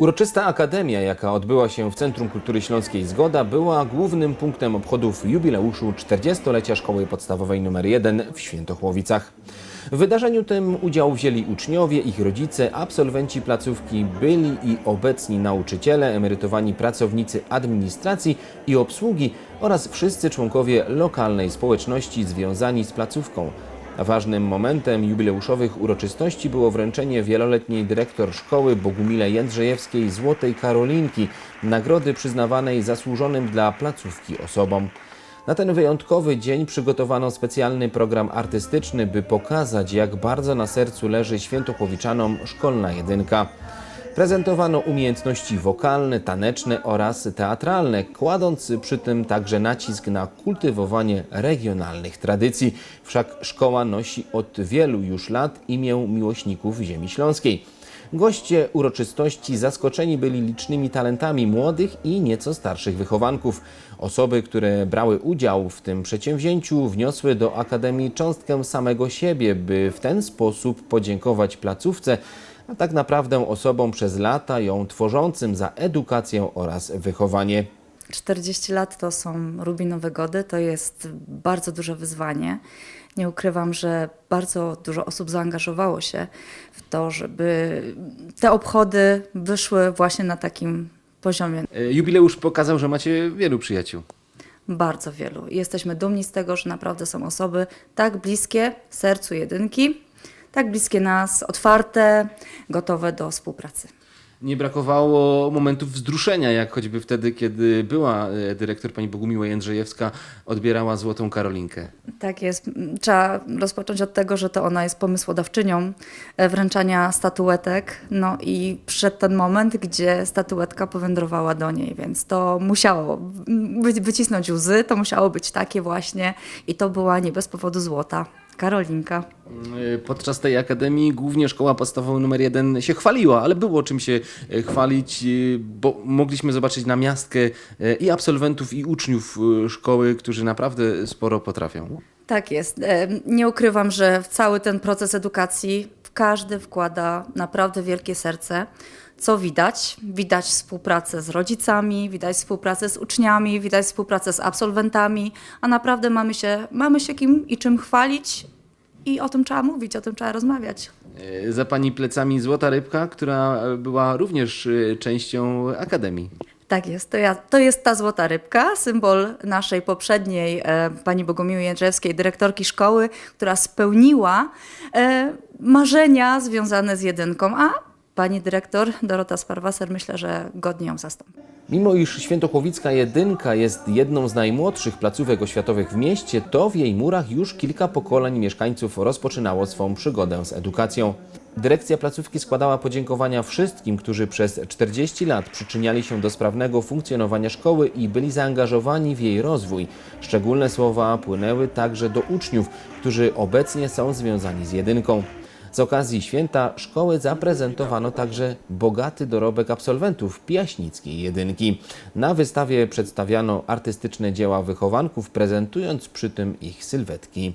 Uroczysta akademia, jaka odbyła się w Centrum Kultury Śląskiej Zgoda, była głównym punktem obchodów jubileuszu 40-lecia Szkoły Podstawowej nr 1 w Świętochłowicach. W wydarzeniu tym udział wzięli uczniowie, ich rodzice, absolwenci placówki, byli i obecni nauczyciele, emerytowani pracownicy administracji i obsługi oraz wszyscy członkowie lokalnej społeczności związani z placówką. Ważnym momentem jubileuszowych uroczystości było wręczenie wieloletniej dyrektor szkoły Bogumile Jędrzejewskiej Złotej Karolinki, nagrody przyznawanej zasłużonym dla placówki osobom. Na ten wyjątkowy dzień przygotowano specjalny program artystyczny, by pokazać, jak bardzo na sercu leży świętochłowiczanom szkolna jedynka. Prezentowano umiejętności wokalne, taneczne oraz teatralne, kładąc przy tym także nacisk na kultywowanie regionalnych tradycji. Wszak szkoła nosi od wielu już lat imię miłośników ziemi śląskiej. Goście uroczystości zaskoczeni byli licznymi talentami młodych i nieco starszych wychowanków. Osoby, które brały udział w tym przedsięwzięciu, wniosły do Akademii cząstkę samego siebie, by w ten sposób podziękować placówce, a tak naprawdę osobom przez lata ją tworzącym za edukację oraz wychowanie. 40 lat to są rubinowe gody, to jest bardzo duże wyzwanie. Nie ukrywam, że bardzo dużo osób zaangażowało się w to, żeby te obchody wyszły właśnie na takim poziomie. E, Jubileusz pokazał, że macie wielu przyjaciół. Bardzo wielu. Jesteśmy dumni z tego, że naprawdę są osoby tak bliskie sercu jedynki, tak bliskie nas, otwarte, gotowe do współpracy. Nie brakowało momentów wzruszenia, jak choćby wtedy, kiedy była e, dyrektor pani Bogumiła Jędrzejewska, odbierała Złotą Karolinkę. Tak jest. Trzeba rozpocząć od tego, że to ona jest pomysłodawczynią e, wręczania statuetek. No i przyszedł ten moment, gdzie statuetka powędrowała do niej, więc to musiało wycisnąć łzy, to musiało być takie właśnie i to była nie bez powodu złota. Karolinka. Podczas tej akademii głównie szkoła podstawowa numer 1 się chwaliła, ale było czym się e, chwalić, e, bo mogliśmy zobaczyć na miastkę e, i absolwentów, i uczniów szkoły, którzy naprawdę sporo potrafią. Tak jest. Nie ukrywam, że w cały ten proces edukacji każdy wkłada naprawdę wielkie serce. Co widać? Widać współpracę z rodzicami, widać współpracę z uczniami, widać współpracę z absolwentami, a naprawdę mamy się, mamy się kim i czym chwalić i o tym trzeba mówić, o tym trzeba rozmawiać. E, Za pani plecami Złota Rybka, która była również e, częścią akademii. Tak jest, to, ja, to jest ta złota rybka, symbol naszej poprzedniej e, pani Bogumiły Jędrzejewskiej, dyrektorki szkoły, która spełniła e, marzenia związane z jedynką, a pani dyrektor Dorota Sparwaser myślę, że godnie ją zastąpi. Mimo iż Świętochłowicka Jedynka jest jedną z najmłodszych placówek oświatowych w mieście, to w jej murach już kilka pokoleń mieszkańców rozpoczynało swą przygodę z edukacją. Dyrekcja placówki składała podziękowania wszystkim, którzy przez 40 lat przyczyniali się do sprawnego funkcjonowania szkoły i byli zaangażowani w jej rozwój. Szczególne słowa płynęły także do uczniów, którzy obecnie są związani z jedynką. Z okazji święta szkoły zaprezentowano także bogaty dorobek absolwentów pijaśnickiej jedynki. Na wystawie przedstawiano artystyczne dzieła wychowanków, prezentując przy tym ich sylwetki.